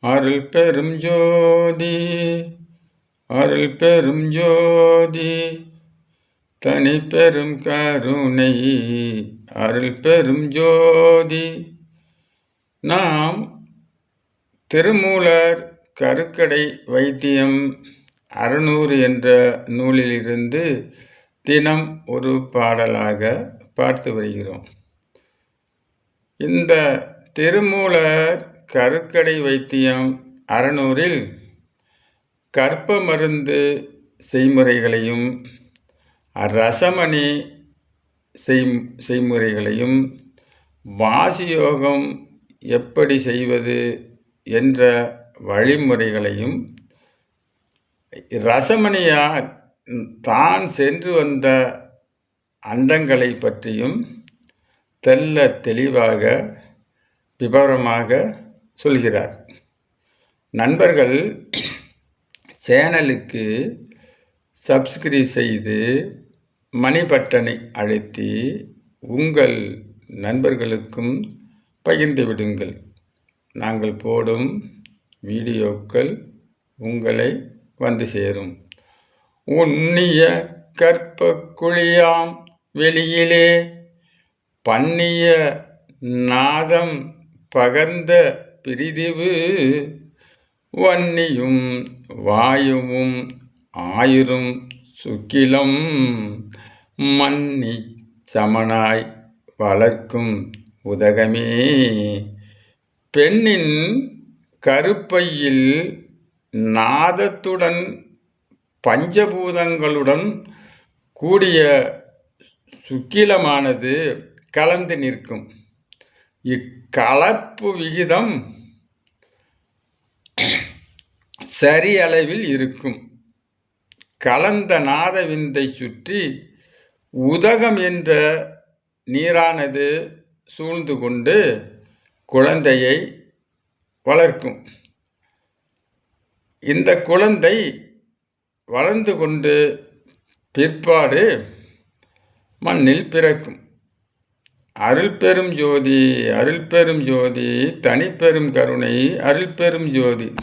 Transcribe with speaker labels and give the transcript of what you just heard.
Speaker 1: அருள் பெரும் ஜோதி அருள் பெரும் ஜோதி தனி பெரும் கருணை அருள் பெரும் ஜோதி. நாம் திருமூலர் கருக்கடை வைத்தியம் அறுநூறு என்ற நூலிலிருந்து தினம் ஒரு பாடலாக பார்த்து வருகிறோம். இந்த திருமூலர் கருக்கடை வைத்தியம் அறநூறில் கற்ப மருந்து செய்முறைகளையும் ரசமணி செய் செய்முறைகளையும் வாசியோகம் எப்படி செய்வது என்ற வழிமுறைகளையும் ரசமணியார் தான் சென்று வந்த அண்டங்களை பற்றியும் தெல்ல தெளிவாக விவரமாக சொல்கிறார். நண்பர்கள் சேனலுக்கு சப்ஸ்கிரைப் செய்து மணி பட்டனை அழுத்தி உங்கள் நண்பர்களுக்கும் பகிர்ந்து விடுங்கள். நாங்கள் போடும் வீடியோக்கள் உங்களை வந்து சேரும். உன்னிய கற்ப குழியாம் வெளியிலே பண்ணிய நாதம் பகர்ந்த பிரிதிவு. வன்னியும் வாயுவும் ஆயிரும் சுக்கிலம். மன்னி சமனாய் வளர்க்கும் உதகமே. பெண்ணின் கருப்பையில் நாதத்துடன் பஞ்சபூதங்களுடன் கூடிய சுக்கிலமானது கலந்து நிற்கும். இக்கலப்பு விகிதம் சரி அளவில் இருக்கும். கலந்த நாதவிந்தை சுற்றி உதகம் என்ற நீரானது சூழ்ந்து கொண்டு குழந்தையை வளர்க்கும். இந்த குழந்தை வளர்ந்து கொண்டு பிற்பாடு மண்ணில் பிறக்கும். அருள் பெரும் ஜோதி அருள் பெரும் ஜோதி தனிப்பெரும் கருணை அருள் பெரும் ஜோதி.